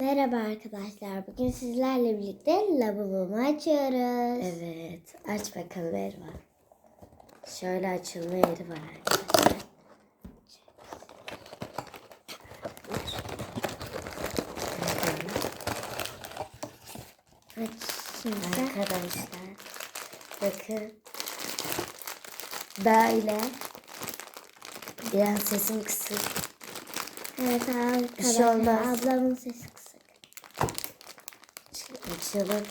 Merhaba arkadaşlar. Bugün sizlerle birlikte lavabomu açıyoruz. Evet. Aç bakalım Erva. Şöyle açılma yeri var arkadaşlar. Aç şimdi. Arkadaşlar. Bakın. Böyle. Biraz sesim kısık. Evet Bir şey arkadaşlar. olmaz. Ablamın sesi kısık. Açalım.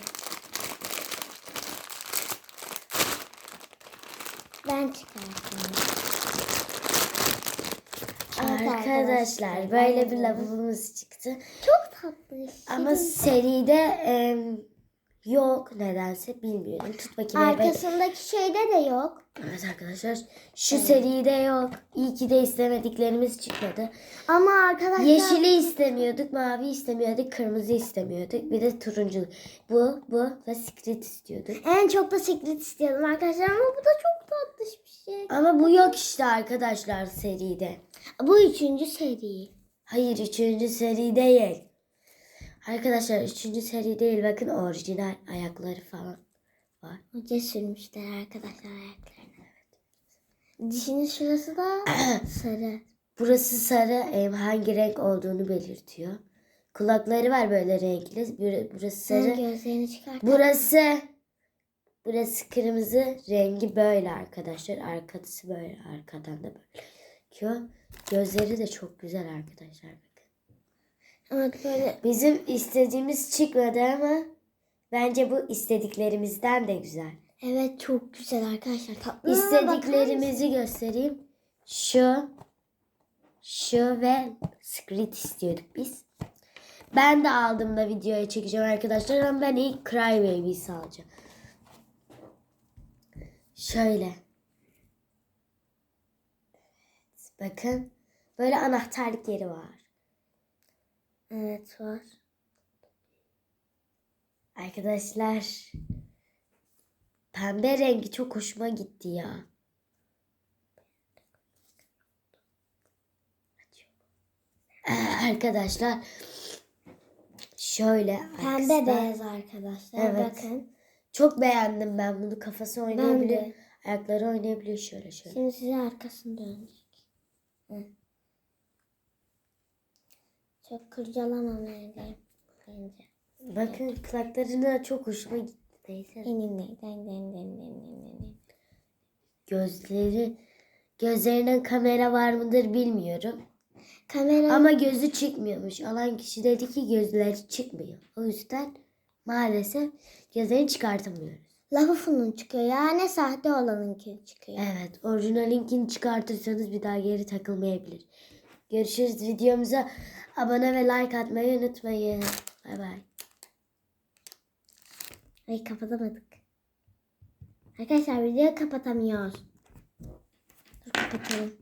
Ben çıkartayım. Arkadaşlar böyle bir lavabomuz çıktı. Çok tatlı. Ama seride em, yok nedense bilmiyorum. Tut bakayım. Arkasındaki şeyde de yok. Evet arkadaşlar şu seride yok. İyi ki de istemediklerimiz çıkmadı. Ama arkadaşlar Yeşili istemiyorduk, mavi istemiyorduk, kırmızı istemiyorduk. Bir de turuncu. Bu, bu ve secret istiyorduk. en çok da secret istiyordum arkadaşlar ama bu da çok tatlış bir şey. Ama bu yok işte arkadaşlar seride. Bu üçüncü seri. Hayır üçüncü seri değil. Arkadaşlar üçüncü seri değil. Bakın orijinal ayakları falan var. Hoca sürmüşler arkadaşlar ayaklarına. Dişinin şurası da sarı. Burası sarı hangi renk olduğunu belirtiyor. Kulakları var böyle renkli. Burası sarı. gözlerini çıkart. Burası burası kırmızı rengi böyle arkadaşlar. Arkası böyle arkadan da böyle. Gözleri de çok güzel arkadaşlar. Evet böyle Bizim istediğimiz çıkmadı ama bence bu istediklerimizden de güzel. evet çok güzel arkadaşlar. Tatlı. İstediklerimizi göstereyim. Şu, şu ve Secret istiyorduk biz. Ben de aldığımda videoya çekeceğim arkadaşlar ama ben ilk Cry Babies alacağım. Şöyle. Evet, bakın. Böyle anahtarlık yeri var. Evet var. Arkadaşlar. Pembe rengi çok hoşuma gitti ya. Ee, Arkadaşlar şöyle Pembe arkasında- beyaz arkadaşlar. Evet. Bakın. Çok beğendim ben bunu. Kafası oynayabiliyor. Ayakları oynayabiliyor şöyle şöyle. Şimdi size arkasını dönecek. Hı. Çok kurcalamamaya bence. Bakın kulaklarına çok hoşuma gitti. Neyse. İnin den den den den den den. Gözleri gözlerinin kamera var mıdır bilmiyorum. Kamera Ama gözü çıkmıyormuş. Alan kişi dedi ki gözleri çıkmıyor. O yüzden maalesef gözlerini çıkartamıyoruz. lafı çıkıyor. Yani sahte olanınki çıkıyor. Evet, orijinalinkini çıkartırsanız bir daha geri takılmayabilir. Görüşürüz. Videomuza abone ve like atmayı unutmayın. Bay bay. Ay kapatamadık. Arkadaşlar videoyu kapatamıyoruz. Dur kapatalım.